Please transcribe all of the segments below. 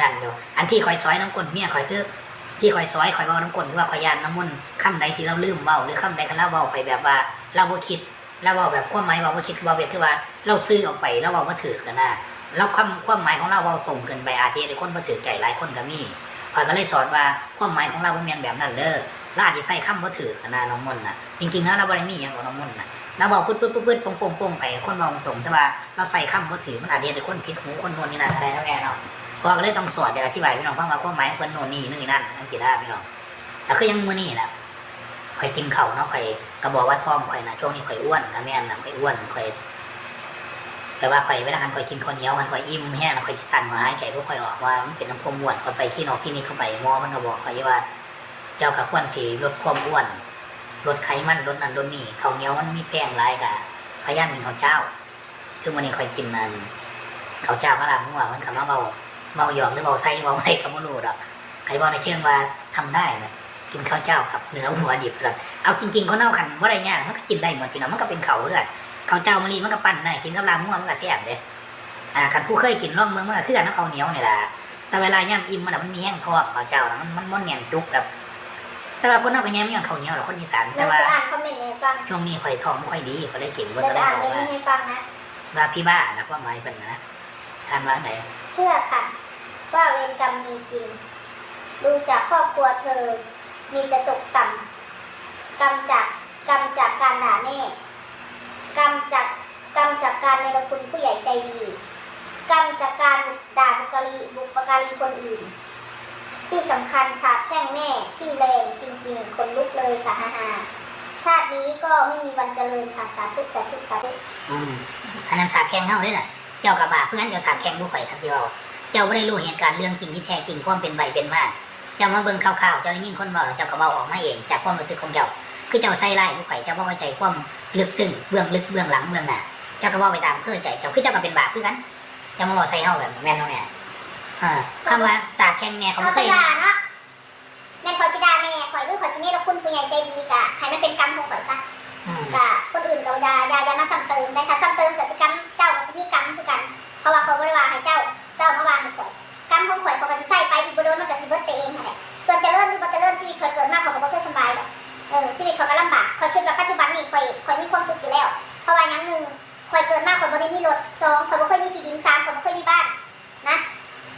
นี่นั่นอยู่อันที่คอยซอยน้ำกลนเมียคอยคือที่คอยซอยคอยเว้าน้ำกลนคือว่าคอยยานน้ำมันต์คำใดที่เราลืมเว้าหรือคำใดคันเราเว้าไปแบบว่า เราบ่คิดเราเว้าแบบความหมายเว้าบ่คิดเว้าแบบคือว่า เราซื้อออกไปแล้วเว้าบ่ถือกันนะแล้วความความหมายของเราเว้าตรงเกินไปอาจจะให้คนบ่ถือใจหลายคนก็มีข้อยก็เลยสอนว่าความหมายของเราบ่แม่นแบบนั้นเด้อเราอาจจะใส่คำบ่ถือกันนะน้องมนต์นะจริงๆแล้วเราบ่ได้มีหยังกับน้องมนต์นะเราเว้าปึ๊ดปึ๊ดปึ๊ดปึ๊ดปงปงปงไปคนเว้าตรงแต่ว่าเราใส่คำบ่ถือมันอาจจะคนผิดหูคนโน่นนี่นั่นอะไรนะแม่เนาะ พอก็เลยต้องสอนจะอธิบายพี่น้องฟังว่าความหมายคนโน่นนี่นี่นั่นอังกฤษได้พี่น้องแล้วคือยังมือนี้แหละข่อยกินเข้าเนาะข่อยก็บอกว่าท้องข่อยนะช่วงนี้ข่อยอ้วนก็แม่นนะข่อยอ้วนข่อยแต่ว่าข่อยเวลาคันข่อยกินข้าวเหนียวมันข่อยอิ่มแห้งแล้วข่อยจะตันหัวหายใจพวกข่อยออกว่ามันเป็นน้ำความอ้วนข่อยไปที่นอกที่นี่เข้าไปหมอมันก็บอกข่อยว่า เจ้ากับควรที่ลดความอ้วนลดไขมันลดนั่นลดนี่ข้าวเหนียวมันมีแป้งหลายกะพยายามกินข้าวเจ้าคือวันนี้ข่อยกินนั่นข้าวเจ้าพระรามหัวมันคำว่าเบา เบาหยอกหรือเบาไส้เบาอะไรก็ไม่รู้ดอกใครบอกในเชิงว่าทำได้นะกินข้าวเจ้าครับเนื้อหัวดิบครับเอาจริงๆเขาเน่าขันว่าอะไรเงี้ยมันก็กินได้หมดพี่น้องมันก็เป็นเขาเพื่อนเขาวเจ้ามะลิมันก็ปั่นได้กินกับลาม่วงมันก็แซ่บเด้อ่าขันผู้เคยกินร่องเมืองมันก็คือกันน้ำข้าวเหนียวนี่แหละแต่เวลาย่ำอิ่มมันน่ะมันมีแห้งท้องข้าวเจ้าน่ะมันมันมันเนียนจุกแบบแต่ว่าคนเอาไปแย่ไม่ยอมข้าวเหนียวหรอกคนอีสานเราแต่ว่าจะอ่านคอมเมนต์ให้ฟังช่วงนี้ข่อยท้องไม่ค่อยดีก็เลยกินก็เราเลจะยอ่านบอกเมนว่าต์ให้ฟังนะว่าพี่บ้านะความหมายเป็นนะอ่านว่าไหนเชื่อค่ะ ว่าเวรกรรมมีจริง ดูจากครอบครัวเธอ มีแต่ตกต่ำกรรมจากกรรมจากการด่าแม่กรรมจากกรรมจากการในรคุณผู้ใหญ่ใจดี กรรมจากการด่าบุกรีบุปการีคนอื่น ที่สำคัญฉาบแช่งแม่ที่แรงจริงๆ คนลุกเลยค่ะฮ่าฮ่าชาตินี้ก็ไม่มีวันเจริญค่ะสาธุสาธุสาธุอืมอันนั้นสาบแข่งเฮาด้วยน่ะ เจ้ากับบาเพื่อนเจ้าสาบแข่งผู้ข่อยครับที่เรา เจ้าไม่ได้รู้เหตุการณ์เรื่องจริงที่แท้จริงความเป็นใบเป็นมาเจ้ามาเบิ่งข่าวๆเจ้าได้ยินคนบอกแล้วเจ้าก็เบาออกมาเอง จากความรู้สึกของเจ้า คือเจ้าใส่ไล่ผู้ข่อยเจ้าบ่เข้าใจความลึกซึ้งเบื้องลึกเบื้องหลังเบื้องหน้าเจ้าก็เว่าไปตามเพื่อใจเจ้าคือเจ้าก็เป็นบาปคือกันเจ้ามาบอกใส่เฮาแบบนี้แม่นบ่แม่อ่าคำว่าสาบแข่งแม่เขาเอาไม่ไปเคยด่าเนาะแม่นขอยสิด่าแม่ขอยหรือขอยสินี่แล้วคุณผู้ใหญ่ใจดีกะใครมันเป็นกรรมของข่อยซะอืมกะคนอื่นกับยายายามาซ้ำเติมได้ค่ะซ้ำเติมกับ งหนึ่งข่อยเกิดมาข่อยบ่ได้มีรถสองข่อยบ่เคยมีที่ดินสามข่อยบ่เคยมีบ้านนะ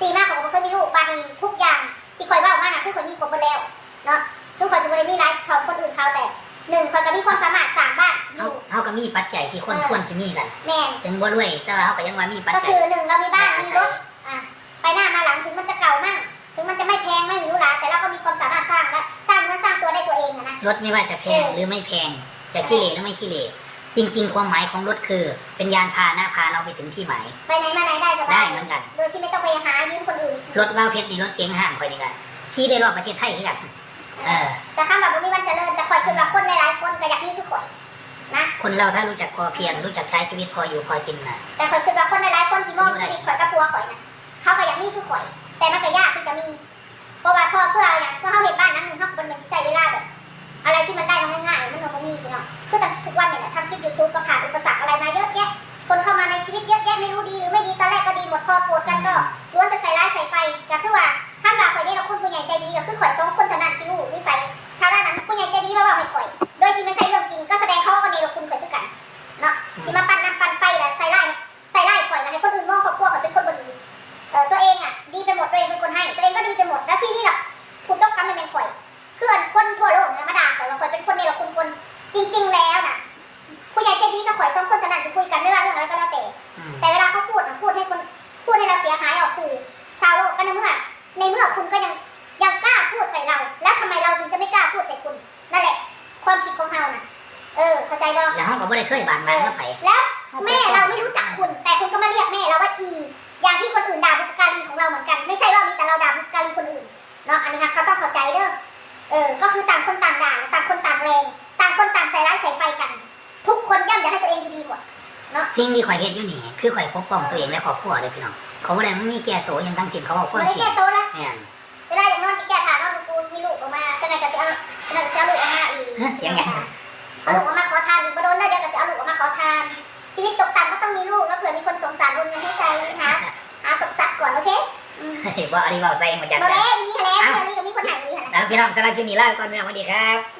สี่มาข่อยก็บ่เคยมีลูกบ้านนี้ทุกอย่างที่ข่อยเว้ามาน่ะคือข่อยมีครบหมดแล้วเนาะคือข่อยสิบ่ได้มีหลายเท่าคนอื่นเขาแต่หนึ่งข่อยก็มีความสามารถสร้างบ้านอเฮายู่เฮาก็มีปัจจัยที่คนควรสิมีกันแม่น ถึงบ่รวยแต่ว่าเฮาก็ยังว่ามีปัจก็จัย คือหนึ่งเรามีบ้านมีรถอะไปหน้ามาหลังถึงมันจะเก่ามากถึงมันจะไม่แพงไม่หรูหราแต่เราก็มีความสามารถสร้างและสร้างเนื้อสร้างตัวได้ตัวเองอะนะ รถไม่ว่าจะแพงหรือไม่แพง จะขี้เหร่หรือไม่ขี้เหร่ จริง ๆ ความหมายของรถคือ เป็นยานพาหนะพาเราไปถึงที่หมาย ไปไหนมาไหนได้สบาได้ยเหมือนกัน โดยที่ไม่ต้องไปหายืมคนอื่นขี่รถว้าวเพชรนี่รถเก๋งห้างคอยนี่กันขี่ได้รอบประเทศไทยคือกัน เออ แต่ข้ามแบบบ่มีวันเจริญแต่คอยคือว่าคนหลายๆคนก็อยากมีคือข่อยนะคนเราถ้ารู้จักพอเพียงรู้จักใช้ชีวิตพออยู่พอกินนะแต่คอยคือว่าคนหลายๆคนที่มองชีวิตข่อยกับตัวข่อยนะเขาก็อยากมีคือข่อย แต่มันก็ยาก หมด แล้วที่นี่ล่ะคุณต้องกำมันเป็นข่อยคือคนทั่วโลกเนี่ยมาด่าข่อยว่าข่อยเป็นคนเนรคุณคนจริง ๆ แล้วน่ะ ผู้ใหญ่ใจดีกับข่อยสองคนเท่านั้นจะคุยกันไม่ว่าเรื่องอะไรก็แล้วแต่อืมแต่เวลาเขาพูดน่ะพูดให้คนพูดให้เราเสียหายออกสื่อชาวโลกก็ในเมื่อ ในเมื่อคุณก็ยังยังกล้าพูดใส่เรา แล้วทำไมเราถึงจะไม่กล้าพูดใส่คุณนั่นแหละ ความคิดของเราน่ะ เออ เข้าใจบ่แล้วเฮาก็บ่ได้เคยบานบานกับไผแล้วแม่เราไม่รู้จักคุณ แต่คุณก็มาเรียกแม่เราว่าอี อมอยากให้ตัวเองดูดีหมดสิ่งที่ข่อยเฮ็ดอยู่นี่คือข่อยปกป้องตัวเองและครอบครัวเด้อพี่น้องเขาบ่ได้มันมีแก่ตัวหยังทั้งสิ้นเขาบอกความไม่ได้จริงแก้ตัวนะแม่นเวลาอย่างนอนที่แกถามว่ากูมีลูกออกมาขนาดก็จะเอาขนาดจะเอาลูกออกมาอีกยังไงเอาลูกออกมาขอทานอีกมาโดนได้เดี๋ยวก็จะเอาลูกออกมาขอทาน ชีวิตตกต่ำก็ต้องมีลูกแล้วเผื่อมีคนสงสารโอนเงินให้ใช้หาหาตกซักก่อนโอเคอืมว่าอันนี้เบาใส่มาจากบ่แล้วอีนี่แล้วเดี๋ยวนี้ก็มีคนหายอีนี่หั่นแล้วพี่น้องสำหรับคลิปนี้ลาไปก่อนพี่น้องสวัสดีครับบ๊าย